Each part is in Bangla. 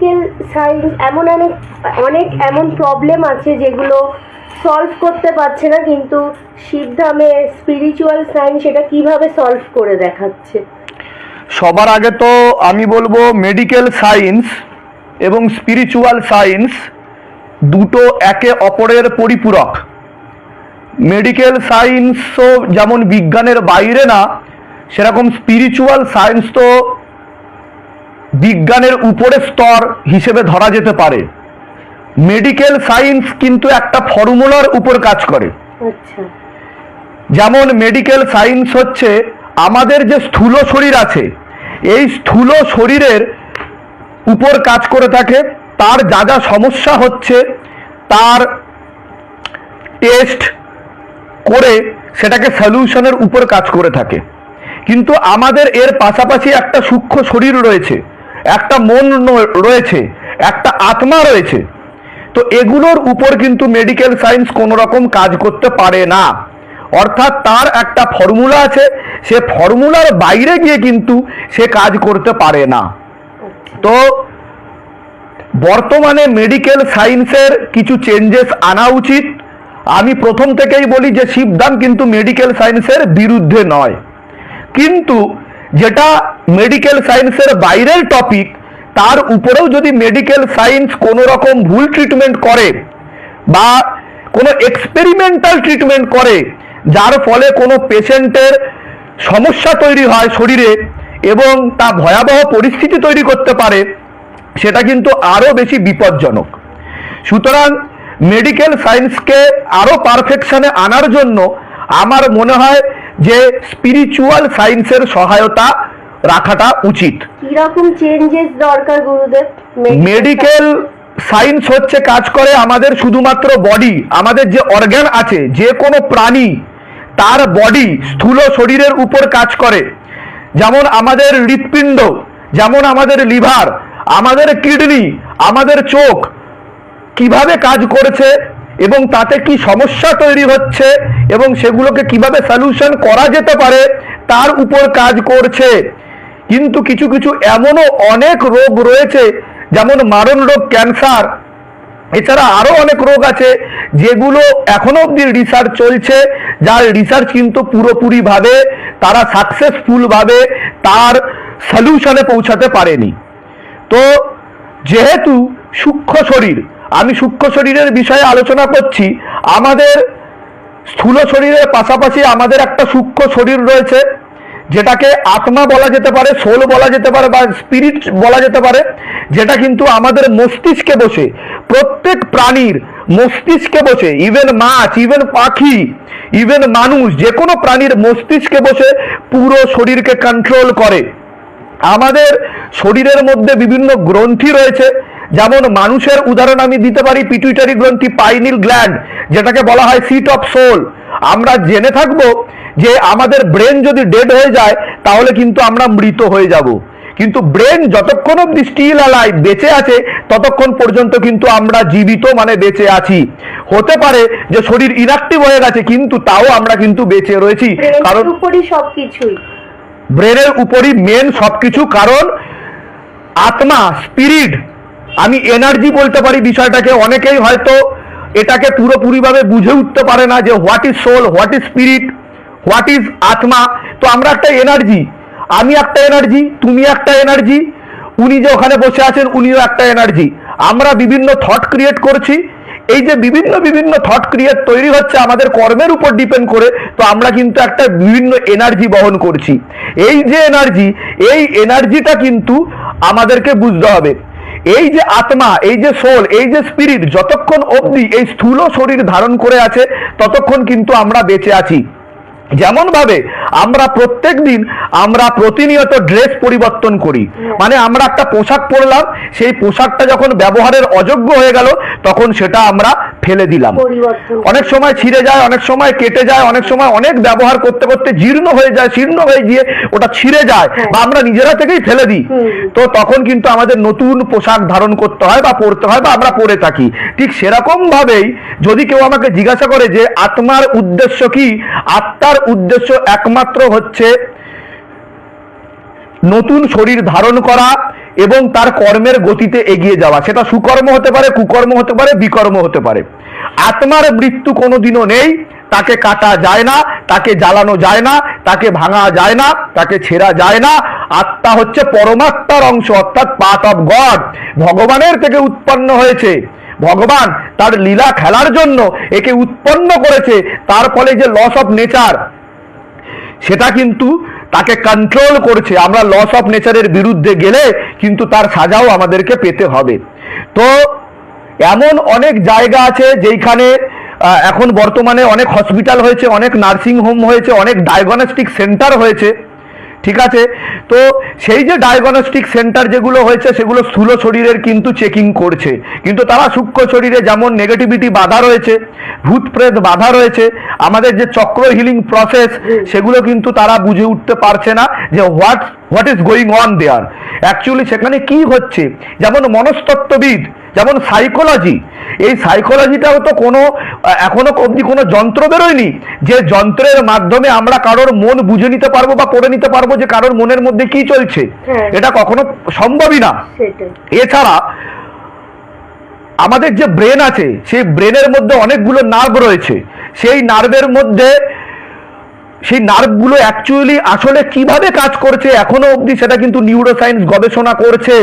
মেডিকেল সায়েন্স এমন অনেক অনেক এমন প্রবলেম আছে যেগুলো সলভ করতে পারছে না, কিন্তু সিদ্ধামে স্পিরিচুয়াল সায়েন্স সেটা কীভাবে সলভ করে দেখাচ্ছে? সবার আগে তো আমি বলব মেডিকেল সায়েন্স এবং স্পিরিচুয়াল সায়েন্স দুটো একে অপরের পরিপূরক। মেডিকেল সায়েন্সও যেমন বিজ্ঞানের বাইরে না, সেরকম স্পিরিচুয়াল সায়েন্স তো বিজ্ঞানের উপরের স্তর হিসেবে ধরা যেতে পারে। মেডিকেল সায়েন্স কিন্তু একটা ফর্মুলার উপর কাজ করে। আচ্ছা। যেমন মেডিকেল সায়েন্স হচ্ছে আমাদের যে স্থূল শরীর আছে এই স্থূল শরীরের উপর কাজ করে থাকে। তার যা যা সমস্যা হচ্ছে তার টেস্ট করে সেটাকে সলিউশনের উপর কাজ করে থাকে। কিন্তু আমাদের এর পাশাপাশি একটা সূক্ষ্ম শরীর রয়েছে। একটা মন রয়েছে, একটা আত্মা রয়েছে। তো এগুলোর উপর কিন্তু মেডিকেল সায়েন্স কোনো রকম কাজ করতে পারে না। অর্থাৎ তার একটা ফর্মুলা আছে, সে ফর্মুলার বাইরে গিয়ে কিন্তু সে কাজ করতে পারে না। তো বর্তমানে মেডিকেল সায়েন্সের কিছু চেঞ্জেস আনা উচিত। আমি প্রথম থেকেই বলি যে শিবদান কিন্তু মেডিকেল সায়েন্সের বিরুদ্ধে নয়। কিন্তু যেটা মেডিকেল সায়েন্সের বাইরের টপিক তার উপরেও যদি মেডিকেল সায়েন্স কোনো রকম ভুল ট্রিটমেন্ট করে বা কোনো এক্সপেরিমেন্টাল ট্রিটমেন্ট করে, যার ফলে কোনো পেশেন্টের সমস্যা তৈরি হয় শরীরে এবং তা ভয়াবহ পরিস্থিতি তৈরি করতে পারে, সেটা কিন্তু আরও বেশি বিপজ্জনক। সুতরাং মেডিকেল সায়েন্সকে আরও পারফেকশনে আনার জন্য আমার মনে হয় যে স্পিরিচুয়াল সায়েন্সের সহায়তা রাখাটা উচিত। কীরকম চেঞ্জেস দরকার গুরুদেব? মেডিকেল সায়েন্স হচ্ছে কাজ করে আমাদের শুধুমাত্র বডি আমাদের যে অর্গান আছে যে কোনো প্রাণী তার বডি স্থূল শরীরের উপর কাজ করে। যেমন আমাদের হৃৎপিণ্ড যেমন আমাদের লিভার আমাদের কিডনি আমাদের চোখ কীভাবে কাজ করেছে এবং তাতে কি সমস্যা তৈরি হচ্ছে এবং সেগুলোকে কীভাবে সলিউশন করা যেতে পারে, তার উপর কাজ করছে। কিন্তু কিছু কিছু এমনও অনেক রোগ রয়েছে, যেমন মারণ রোগ ক্যান্সার এছাড়া আরও অনেক রোগ আছে, যেগুলো এখনও অবধি রিসার্চ চলছে। যার রিসার্চ কিন্তু পুরোপুরিভাবে তারা সাকসেসফুলভাবে তার সলিউশনে পৌঁছাতে পারেনি। তো যেহেতু সূক্ষ্ম শরীর আমি সূক্ষ্ম শরীরের বিষয়ে আলোচনা করছি। আমাদের স্থূল শরীরের পাশাপাশি আমাদের একটা সূক্ষ্ম শরীর রয়েছে, যেটাকে আত্মা বলা যেতে পারে সোল বলা যেতে পারে বা স্পিরিট বলা যেতে পারে, যেটা কিন্তু আমাদের মস্তিষ্কে বসে, প্রত্যেক প্রাণীর মস্তিষ্কে বসে ইভেন মাছ ইভেন পাখি ইভেন মানুষ যে কোনো প্রাণীর মস্তিষ্কে বসে পুরো শরীরকে কন্ট্রোল করে। আমাদের শরীরের মধ্যে বিভিন্ন গ্রন্থি রয়েছে যেমন মানুষের উদাহরণ আমি দিতে পারি পিটুইটারি গ্রন্থি পাইনিল গ্ল্যান্ড যেটাকে বলা হয় সিট অফ সোল আমরা জেনে থাকব যে আমাদের ব্রেন যদি ডেড হয়ে যায় তাহলে কিন্তু আমরা মৃত হয়ে যাব। কিন্তু ব্রেন যতক্ষণ অব্দি স্টিল আলাই বেঁচে আছে ততক্ষণ পর্যন্ত কিন্তু আমরা জীবিত মানে বেঁচে আছি। হতে পারে যে শরীর ইনঅ্যাক্টিভ হয়ে গেছে কিন্তু তাও আমরা কিন্তু বেঁচে রয়েছি। কারণ কারণ উপরই সবকিছুই। ব্রেনের উপরই মেন সবকিছু কারণ আত্মা স্পিরিট আমি এনার্জি বলতে পারি বিষয়টাকে, অনেকেই হয়তো এটাকে পুরোপুরিভাবে বুঝে উঠতে পারে না যে what is soul what is spirit what is আত্মা। তো আমরা একটা এনার্জি, আমি একটা এনার্জি, তুমি একটা এনার্জি, উনি যে ওখানে বসে আছেন, উনিও একটা এনার্জি। আমরা বিভিন্ন থট ক্রিয়েট করছি। এই যে বিভিন্ন বিভিন্ন থট ক্রিয়েট তৈরি হচ্ছে আমাদের কর্মের উপর ডিপেন্ড করে, তো আমরা কিন্তু একটা বিভিন্ন এনার্জি বহন করছি। এই যে এনার্জি, এই এনার্জিটা কিন্তু আমাদেরকে বুঝতে হবে। এই যে আত্মা, এই যে সোল এই যে স্পিরিট যতক্ষণ অবধি এই স্থূল শরীর ধারণ করে আছে, ততক্ষণ কিন্তু আমরা বেঁচে আছি। যেমন ভাবে আমরা প্রত্যেক দিন আমরা প্রতিনিয়ত ড্রেস পরিবর্তন করি। মানে আমরা একটা পোশাক পরলাম, সেই পোশাকটা যখন ব্যবহারের অযোগ্য হয়ে গেল, তখন সেটা আমরা ফেলে দিলাম। অনেক সময় ছিঁড়ে যায় অনেক সময় কেটে যায় অনেক সময় অনেক ব্যবহার করতে করতে জীর্ণ হয়ে যায় শীর্ণ হয়ে গিয়ে ওটা ছিঁড়ে যায় হ্যাঁ। বা আমরা নিজেরা থেকেই ফেলে দিই। তো তখন কিন্তু আমাদের নতুন পোশাক ধারণ করতে হয় বা পরতে হয় বা আমরা পরে থাকি। ঠিক সেরকম ভাবেই যদি কেউ আমাকে জিজ্ঞাসা করে যে আত্মার উদ্দেশ্য কি আত্মার উদ্দেশ্য একমাত্র হচ্ছে নতুন শরীর ধারণ করা এবং তার কর্মের গতিতে এগিয়ে যাওয়া। সেটা সুকর্ম হতে পারে, কুকর্ম হতে পারে, বিকর্ম হতে পারে। আত্মার মৃত্যু কোনোদিনও নেই, তাকে কাটা যায় না, তাকে জ্বালানো যায় না, তাকে ভাঙা যায় না, তাকে ছেঁড়া যায় না। আত্মা হচ্ছে পরমাত্মার অংশ, অর্থাৎ পার্ট অফ গড ভগবানের থেকে উৎপন্ন হয়েছে। ভগবান তার লীলা খেলার জন্য একে উৎপন্ন করেছে। তার ফলে যে লস অফ নেচার সেটা কিন্তু তাকে কন্ট্রোল করছে। আমরা লস অফ নেচারের বিরুদ্ধে গেলে কিন্তু তার সাজাও আমাদেরকে পেতে হবে। তো এমন অনেক জায়গা আছে যেইখানে এখন বর্তমানে অনেক হসপিটাল হয়েছে, অনেক নার্সিং হোম হয়েছে, অনেক ডায়াগনস্টিক সেন্টার হয়েছে। ঠিক আছে? তো সেই যে ডায়াগনস্টিক সেন্টার যেগুলো হয়েছে, সেগুলো স্থূল শরীরের কিন্তু চেকিং করছে। কিন্তু তারা সূক্ষ্ম শরীরে যেমন নেগেটিভিটি বাধা রয়েছে, ভূত প্রেত বাধা রয়েছে, আমাদের যে চক্র হিলিং প্রসেস সেগুলো কিন্তু তারা বুঝে উঠতে পারছে না যে what what is going on there actually সেখানে কি হচ্ছে? যেমন মনস্তত্ত্ববিদ, যেমন সাইকোলজি এই সাইকোলজিটাও তো কোনো এখনও অবধি কোনো যন্ত্র বেরোয়নি যে যন্ত্রের মাধ্যমে আমরা কারোর মন বুঝে নিতে পারব বা করে নিতে পারব যে কারোর মনের মধ্যে কি চলছে। হ্যাঁ। এটা কখনো সম্ভবই না। এছাড়া আমাদের যে ব্রেন আছে সেই ব্রেনের মধ্যে অনেকগুলো নার্ভ রয়েছে। সেই নার্ভের মধ্যে সেই নার্ভগুলো অ্যাকচুয়ালি আসলে কীভাবে কাজ করছে এখনও অবধি সেটা কিন্তু নিউরোসায়েন্স গবেষণা করছে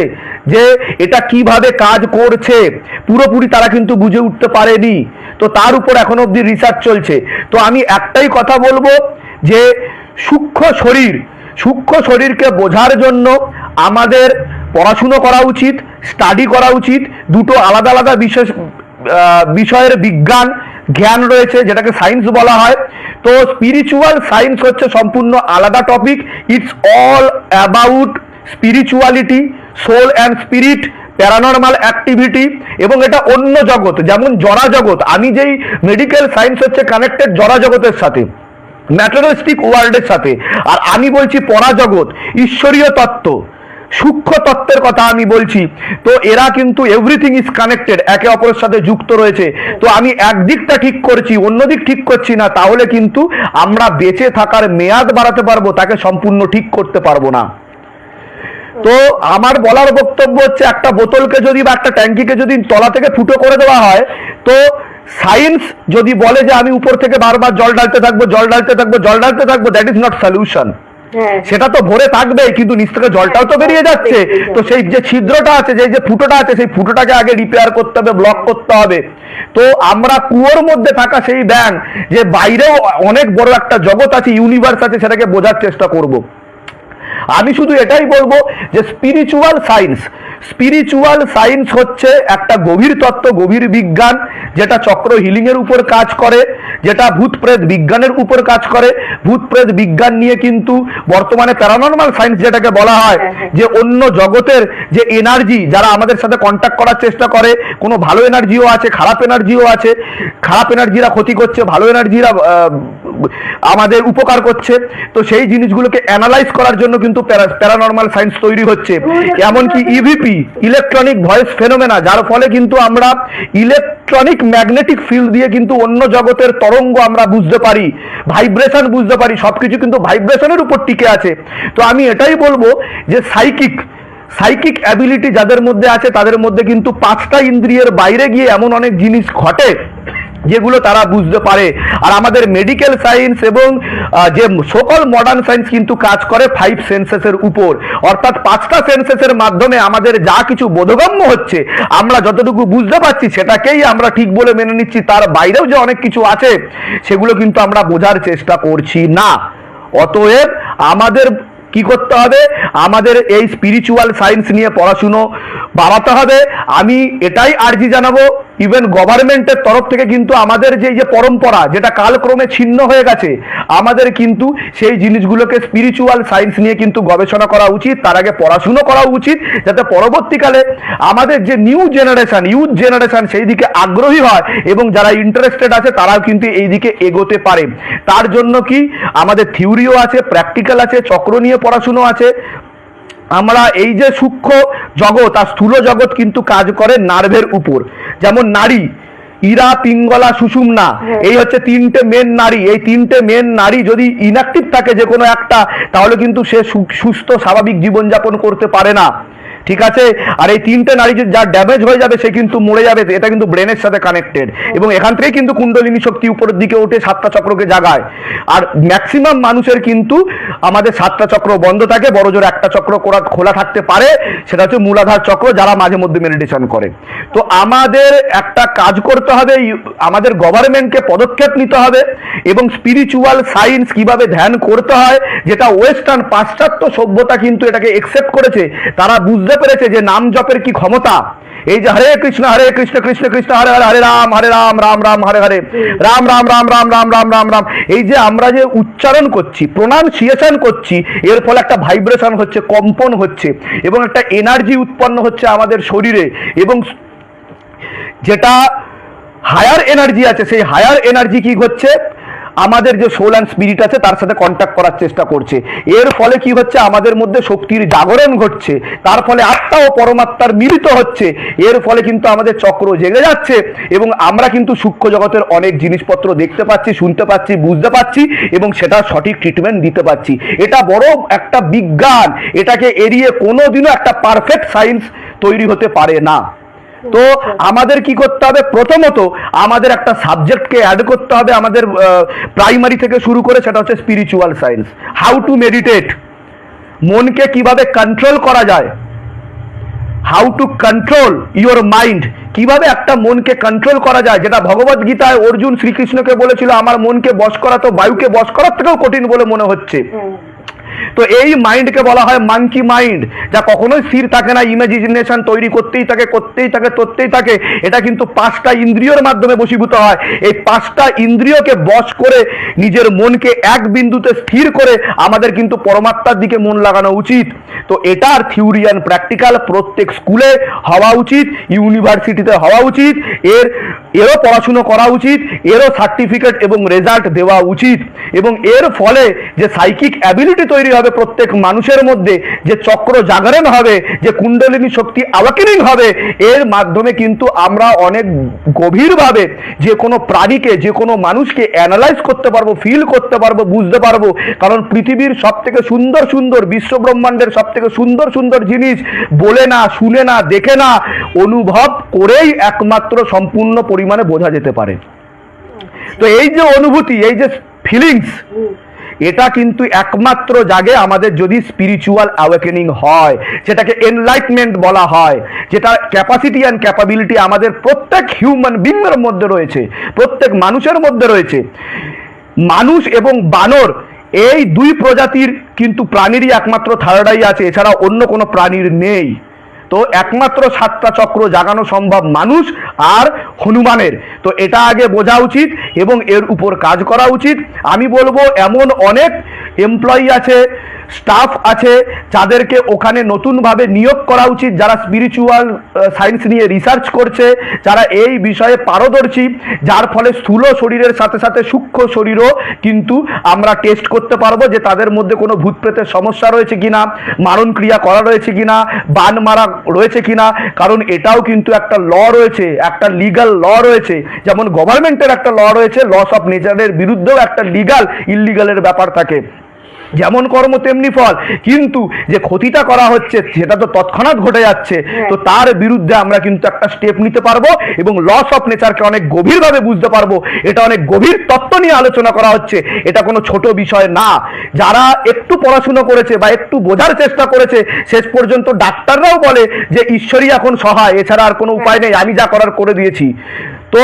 যে এটা কীভাবে কাজ করছে। পুরোপুরি তারা কিন্তু বুঝে উঠতে পারেনি। তো তার উপর এখনও অবধি রিসার্চ চলছে। তো আমি একটাই কথা বলব যে সূক্ষ্ম শরীর, সূক্ষ্ম শরীরকে বোঝার জন্য আমাদের পড়াশুনো করা উচিত স্টাডি করা উচিত। দুটো আলাদা আলাদা বিশেষ বিষয়ের বিজ্ঞান জ্ঞান রয়েছে, যেটাকে সায়েন্স বলা হয়। তো স্পিরিচুয়াল সায়েন্স হচ্ছে সম্পূর্ণ আলাদা topic it's all about spirituality soul and spirit paranormal activity এবং এটা অন্য জগৎ, যেমন জরা জগৎ। আমি যেই মেডিকেল সায়েন্স হচ্ছে কানেক্টেড জরা জগতের সাথে ম্যাটারিস্টিক ওয়ার্ল্ডের সাথে। আর আমি বলছি পরাজগৎ, ঈশ্বরীয় তত্ত্ব। সূক্ষ্ম তত্ত্বের কথা আমি বলছি। তো এরা কিন্তু এভরিথিং ইজ কানেক্টেড একে অপরের সাথে যুক্ত রয়েছে। তো আমি একদিকটা ঠিক করছি অন্য দিক ঠিক করছি না, তাহলে কিন্তু আমরা বেঁচে থাকার মেয়াদ বাড়াতে পারব, তাকে সম্পূর্ণ ঠিক করতে পারব না। তো আমার বলার বক্তব্য হচ্ছে, একটা বোতলকে যদি বা একটা ট্যাঙ্কিকে যদি তলা থেকে ফুটো করে দেওয়া হয়, তো সায়েন্স যদি বলে যে আমি উপর থেকে বারবার জল ঢালতে থাকব, জল ঢালতে থাকব, জল ঢালতে থাকব দ্যাট ইজ নট সলিউশন সেটা তো ভরে থাকবে কিন্তু নিচ থেকে জলটাও তো বেরিয়ে যাচ্ছে। তো সেই যে ছিদ্রটা আছে, যে যে ফুটোটা আছে, সেই ফুটোটাকে আগে রিপেয়ার করতে হবে ব্লক করতে হবে। তো আমরা কুয়োর মধ্যে থাকা সেই ব্যাং যে বাইরেও অনেক বড় একটা জগৎ আছে ইউনিভার্স আছে, সেটাকে বোঝার চেষ্টা করব। আমি শুধু এটাই বলব যে স্পিরিচুয়াল সায়েন্স স্পিরিচুয়াল সায়েন্স হচ্ছে একটা গভীর তত্ত্ব, গভীর বিজ্ঞান, যেটা চক্র হিলিং এর উপর কাজ করে। যেটা ভূত প্রেত বিজ্ঞানের উপর কাজ করে। ভূত প্রেত বিজ্ঞান নিয়ে কিন্তু বর্তমানে প্যারানর্মাল সায়েন্স যেটাকে বলা হয় হ্যাঁ, হ্যাঁ। যে অন্য জগতের যে এনার্জি যারা আমাদের সাথে কন্ট্যাক্ট করার চেষ্টা করে কোনো ভালো এনার্জিও আছে খারাপ এনার্জিও আছে। খারাপ এনার্জিরা ক্ষতি করছে ভালো এনার্জিরা আমাদের উপকার করছে। তো সেই জিনিসগুলোকে অ্যানালাইজ করার জন্য কিন্তু প্যারানর্মাল সায়েন্স তৈরি হচ্ছে। এমনকি ইভিপি ইলেকট্রনিক ভয়েস ফেনোমেনা যার ফলে কিন্তু আমরা ইলেকট্রনিক ম্যাগনেটিক ফিল্ড দিয়ে কিন্তু অন্য জগতের তরঙ্গ আমরা বুঝতে পারি ভাইব্রেশন বুঝতে পারি সব কিছু কিন্তু ভাইব্রেশনের উপর টিকে আছে। তো আমি এটাই বলব যে সাইকিক সাইকিক অ্যাবিলিটি যাদের মধ্যে আছে, তাদের মধ্যে কিন্তু পাঁচটা ইন্দ্রিয়ের বাইরে গিয়ে এমন অনেক জিনিস ঘটে যেগুলো তারা বুঝতে পারে। আর আমাদের মেডিকেল সায়েন্স এবং যে সকল মডার্ন সায়েন্স কিন্তু কাজ করে ফাইভ সেন্সেসের উপর। অর্থাৎ পাঁচটা সেন্সেসের মাধ্যমে আমাদের যা কিছু বোধগম্য হচ্ছে, আমরা যতটুকু বুঝতে পারছি সেটাকেই আমরা ঠিক বলে মেনে নিচ্ছি। তার বাইরেও যে অনেক কিছু আছে, সেগুলো কিন্তু আমরা বোঝার চেষ্টা করছি না। অতএব আমাদের কি করতে হবে? আমাদের এই স্পিরিচুয়াল সায়েন্স নিয়ে পড়াশুনো বাড়াতে হবে। আমি এটাই আর্জি জানাব। ইভেন গভর্নমেন্টের তরফ থেকে কিন্তু আমাদের যে যে পরম্পরা, যেটা কালক্রমে ছিন্ন হয়ে গেছে, আমাদের কিন্তু সেই জিনিসগুলোকে স্পিরিচুয়াল সায়েন্স নিয়ে কিন্তু গবেষণা করা উচিত, তার আগে পড়াশুনো করা উচিত, যাতে পরবর্তীকালে আমাদের যে নিউ জেনারেশন ইউথ জেনারেশন সেই দিকে আগ্রহী হয়, এবং যারা ইন্টারেস্টেড আছে তারাও কিন্তু এই দিকে এগোতে পারে। তার জন্য কি আমাদের থিওরিও আছে প্র্যাকটিক্যাল আছে, চক্র নিয়ে পড়াশুনো আছে। আমরা এই যে সূক্ষ্ম জগৎ আর স্থূল জগৎ কিন্তু কাজ করে নার্ভের উপর। যেমন নারী ইরা পিঙ্গলা সুষুমনা এই হচ্ছে তিনটে মেন নারী। এই তিনটে মেন নারী যদি ইনঅ্যাক্টিভ থাকে যে কোনো একটা তাহলে কিন্তু সে সু- সুস্থ স্বাভাবিক জীবনযাপন করতে পারে না। ঠিক আছে? আর এই তিনটে নারী যে ড্যামেজ হয়ে যাবে, সে কিন্তু মরে যাবে। এটা কিন্তু ব্রেনের সাথে কানেক্টেড এবং এখান থেকেই কিন্তু কুণ্ডলিনী শক্তি উপরের দিকে উঠে সাতটা চক্রকে জাগায়। আর ম্যাক্সিমাম মানুষের কিন্তু আমাদের সাতটা চক্র বন্ধ থাকে, বড় জোর একটা চক্র করা- খোলা থাকতে পারে। সেটা হচ্ছে মূলাধার চক্র, যারা মাঝে মধ্যে মেডিটেশন করে। তো আমাদের একটা কাজ করতে হবে আমাদের গভর্নমেন্টকে পদক্ষেপ নিতে হবে, এবং স্পিরিচুয়াল সায়েন্স কীভাবে ধ্যান করতে হয়, যেটা ওয়েস্টার্ন পাশ্চাত্য সভ্যতা কিন্তু এটাকে একসেপ্ট করেছে, তারা বুঝতে পেরেছে যে নাম জপের কি ক্ষমতা? এই যে হরে কৃষ্ণ হরে কৃষ্ণ কৃষ্ণ কৃষ্ণ, হরে হরে হরে রাম হরে রাম রাম রাম, হরে হরে, রাম রাম রাম রাম রাম রাম রাম রাম। এই যে আমরা যে উচ্চারণ করছি প্রোনাউন্সিয়েশন করছি, এর ফলে একটা ভাইব্রেশন হচ্ছে, কম্পন হচ্ছে, এবং একটা এনার্জি উৎপন্ন হচ্ছে আমাদের শরীরে, এবং যেটা হায়ার এনার্জি আছে, সেই হায়ার এনার্জি কি হচ্ছে? আমাদের যে সোল অ্যান্ড স্পিরিট আছে, তার সাথে কন্ট্যাক্ট করার চেষ্টা করছে। এর ফলে কি হচ্ছে? আমাদের মধ্যে শক্তির জাগরণ ঘটছে। তার ফলে আত্মা ও পরমাত্মার মিলিত হচ্ছে। এর ফলে কিন্তু আমাদের চক্র জেগে যাচ্ছে এবং আমরা কিন্তু সূক্ষ্ম জগতের অনেক জিনিসপত্র দেখতে পাচ্ছি, শুনতে পাচ্ছি, বুঝতে পাচ্ছি এবং সেটা সঠিক ট্রিটমেন্ট দিতে পারছি। এটা বড় একটা বিজ্ঞান। এটাকে এড়িয়ে কোনোদিনও একটা পারফেক্ট সায়েন্স তৈরি হতে পারে না। তো আমাদের কি করতে হবে? প্রথমত আমাদের একটা সাবজেক্টকে অ্যাড করতে হবে আমাদের প্রাইমারি থেকে শুরু করে সেটা হচ্ছে spiritual science how to meditate মনকে কীভাবে কন্ট্রোল করা যায়? How to control your mind কীভাবে একটা মনকে কন্ট্রোল করা যায়? যেটা ভগবত গীতায় অর্জুন শ্রীকৃষ্ণকে বলেছিল, আমার মনকে বশ করা তো বায়ুকে বশ করার থেকেও কঠিন বলে মনে হচ্ছে। তো এই মাইন্ডকে বলা হয় মাঙ্কি মাইন্ড যা কখনোই স্থির থাকে না ইমাজিনেশন তৈরি করতেই থাকে করতেই থাকে করতেই থাকে। এটা কিন্তু পাঁচটা ইন্দ্রিয়র মাধ্যমে বসীভূত হয়। এই পাঁচটা ইন্দ্রিয়কে বশ করে নিজের মনকে এক বিন্দুতে স্থির করে আমাদের কিন্তু পরমাত্মার দিকে মন লাগানো উচিত। তো এটার থিওরি অ্যান্ড প্র্যাকটিক্যাল প্রত্যেক স্কুলে হওয়া উচিত ইউনিভার্সিটিতে হওয়া উচিত, এর, এরও পড়াশুনো করা উচিত, এরও সার্টিফিকেট এবং রেজাল্ট দেওয়া উচিত। এবং এর ফলে যে সাইকিক অ্যাবিলিটি তৈরি হবে প্রত্যেক মানুষের মধ্যে, যে চক্র জাগরণ হবে, যে কুণ্ডলিনী শক্তি আওয়াকেনিং হবে, এর মাধ্যমে কিন্তু আমরা অনেক গভীরভাবে যে কোনো প্রাণীকে, যে কোনো মানুষকে অ্যানালাইজ করতে পারব ফিল করতে পারব, বুঝতে পারব। কারণ পৃথিবীর সব থেকে সুন্দর সুন্দর বিশ্ব ব্রহ্মাণ্ডের সব থেকে সুন্দর সুন্দর জিনিস বলে না, শুনে না, দেখে না, অনুভব করেই একমাত্র সম্পূর্ণ পরিমাণে বোঝা যেতে পারে। তো এই যে অনুভূতি, এই যে ফিলিংস এটা কিন্তু একমাত্র জাগে আমাদের যদি স্পিরিচুয়াল অ্যাওয়েকেনিং হয়, যেটাকে এনলাইটমেন্ট বলা হয়, যেটা ক্যাপাসিটি অ্যান্ড ক্যাপাবিলিটি আমাদের প্রত্যেক হিউম্যান বিংয়ের মধ্যে রয়েছে, প্রত্যেক মানুষের মধ্যে রয়েছে। মানুষ এবং বানর, এই দুই প্রজাতির কিন্তু প্রাণীরই একমাত্র থার্ড আই আছে এছাড়া অন্য কোনো প্রাণীর নেই। তো একমাত্র সাতটা চক্র জাগানো সম্ভব মানুষ আর হনুমানের। তো এটা আগে বোঝা উচিত এবং এর উপর কাজ করা উচিত। আমি বলব, এমন অনেক এমপ্লয়ি আছে স্টাফ আছে যাদেরকে ওখানে নতুনভাবে নিয়োগ করা উচিত, যারা স্পিরিচুয়াল সায়েন্স নিয়ে রিসার্চ করছে, যারা এই বিষয়ে পারদর্শী, যার ফলে স্থূল শরীরের সাথে সাথে সূক্ষ্ম শরীরও কিন্তু আমরা টেস্ট করতে পারব যে তাদের মধ্যে কোনো ভূত প্রেতের সমস্যা রয়েছে কিনা, মারণ ক্রিয়া করা রয়েছে কিনা, বান মারা রয়েছে কিনা, কারণ এটাও কিন্তু একটা ল রয়েছে, একটা লিগাল ল রয়েছে। যেমন গভর্নমেন্টের একটা ল রয়েছে লস অফ নেচারের বিরুদ্ধেও একটা লিগাল ইললিগালের ব্যাপার থাকে। যেমন কর্ম তেমনি ফল। কিন্তু যে ক্ষতিটা করা হচ্ছে সেটা তো তৎক্ষণাৎ ঘটে যাচ্ছে। তো তার বিরুদ্ধে আমরা কিন্তু একটা স্টেপ নিতে পারব এবং লস অফ নেচারকে অনেক গভীরভাবে বুঝতে পারব। এটা অনেক গভীর তত্ত্ব নিয়ে আলোচনা করা হচ্ছে। এটা কোনো ছোট বিষয় না। যারা একটু পড়াশুনো করেছে বা একটু বোঝার চেষ্টা করেছে শেষ পর্যন্ত ডাক্তাররাও বলে যে ঈশ্বরই এখন সহায়। এছাড়া আর কোনো উপায় নেই। আমি যা করার করে দিয়েছি। তো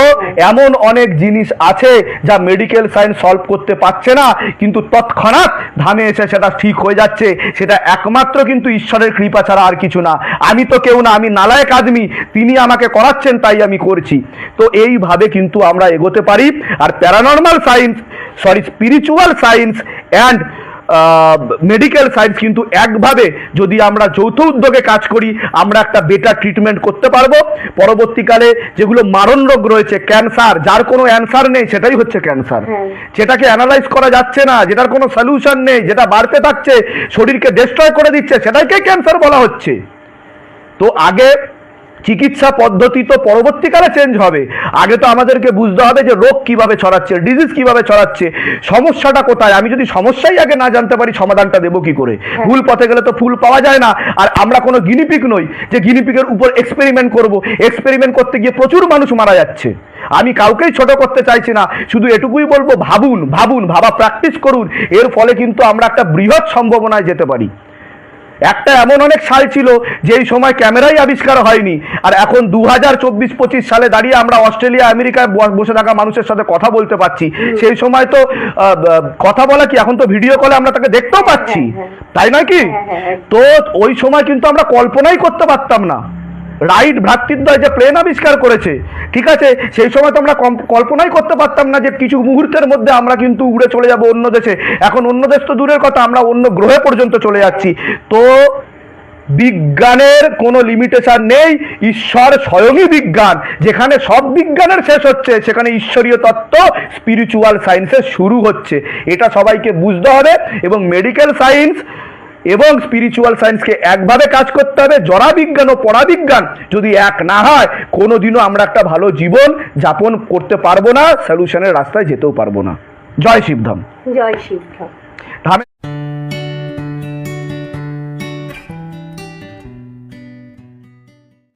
এমন অনেক জিনিস আছে যা মেডিকেল সায়েন্স সলভ করতে পারছে না, কিন্তু তৎক্ষণাৎ ধামে এসে সেটা ঠিক হয়ে যাচ্ছে, সেটা একমাত্র কিন্তু ঈশ্বরের কৃপা ছাড়া আর কিছু না। আমি তো কেউ না, আমি নালায়ক আদমি, তিনি আমাকে করাচ্ছেন তাই আমি করছি। তো এইভাবে কিন্তু আমরা এগোতে পারি। আর paranormal science sorry spiritual science and medical science কিন্তু একভাবে যদি আমরা যৌথ উদ্যোগে কাজ করি আমরা একটা বেটার ট্রিটমেন্ট করতে পারব। পরবর্তীকালে যেগুলো মারণ রোগ রয়েছে ক্যান্সার যার কোনো অ্যান্সার নেই সেটাই হচ্ছে ক্যান্সার। যেটাকে অ্যানালাইজ করা যাচ্ছে না যেটার কোনো সলিউশন নেই যেটা বাড়তে থাকছে শরীরকে ডিস্ট্রয় করে দিচ্ছে সেটাকে ক্যান্সার বলা হচ্ছে। তো আগে চিকিৎসা পদ্ধতি তো পরবর্তীকালে চেঞ্জ হবে। আগে তো আমাদেরকে বুঝতে হবে যে রোগ কীভাবে ছড়াচ্ছে ডিজিজ কীভাবে ছড়াচ্ছে সমস্যাটা কোথায়? আমি যদি সমস্যাই আগে না জানতে পারি সমাধানটা দেবো কি করে? ভুল পথে গেলে তো ফুল পাওয়া যায় না। আর আমরা কোনো গিনিপিক নই যে গিনিপিকের উপর এক্সপেরিমেন্ট করব। এক্সপেরিমেন্ট করতে গিয়ে প্রচুর মানুষ মারা যাচ্ছে। আমি কাউকেই ছোট করতে চাইছি না। শুধু এটুকুই বলব ভাবুন ভাবুন ভাবা প্র্যাকটিস করুন। এর ফলে কিন্তু আমরা একটা বৃহৎ সম্ভাবনায় যেতে পারি। একটা এমন অনেক সাল ছিল যেই সময় ক্যামেরাই আবিষ্কার হয়নি। আর এখন দু হাজার চব্বিশ পঁচিশ সালে দাঁড়িয়ে আমরা অস্ট্রেলিয়া আমেরিকায় বসে থাকা মানুষের সাথে কথা বলতে পারছি। সেই সময় তো কথা বলা কি এখন তো ভিডিও কলে আমরা তাকে দেখতেও পাচ্ছি। হ্যাঁ, হ্যাঁ। তাই নয় কি? হ্যাঁ। তো ওই সময় কিন্তু আমরা কল্পনাই করতে পারতাম না। রাইট ভ্রাতৃদ্বয় যে প্লেন আবিষ্কার করেছে, ঠিক আছে? সেই সময় তো আমরা কল্পনাই করতে পারতাম না যে কিছু মুহূর্তের মধ্যে আমরা কিন্তু উড়ে চলে যাব অন্য দেশে। এখন অন্য দেশ তো দূরের কথা, আমরা অন্য গ্রহে পর্যন্ত চলে যাচ্ছি। তো বিজ্ঞানের কোনো লিমিটেশন নেই, ঈশ্বর স্বয়ংই বিজ্ঞান। যেখানে সব বিজ্ঞানের শেষ হচ্ছে, সেখানে ঈশ্বরীয় তত্ত্ব স্পিরিচুয়াল সায়েন্সের শুরু হচ্ছে। এটা সবাইকে বুঝতে হবে এবং মেডিকেল সায়েন্স এবং স্পিরিচুয়াল সায়েন্সকে একভাবে কাজ করতে হবে। জরা বিজ্ঞান ও পরাবিজ্ঞান যদি এক না হয় কোনোদিনও আমরা একটা ভালো জীবন যাপন করতে পারব না সলিউশনের রাস্তায় যেতেও পারব না। জয় শিবধাম। জয় শিবধাম। ধামে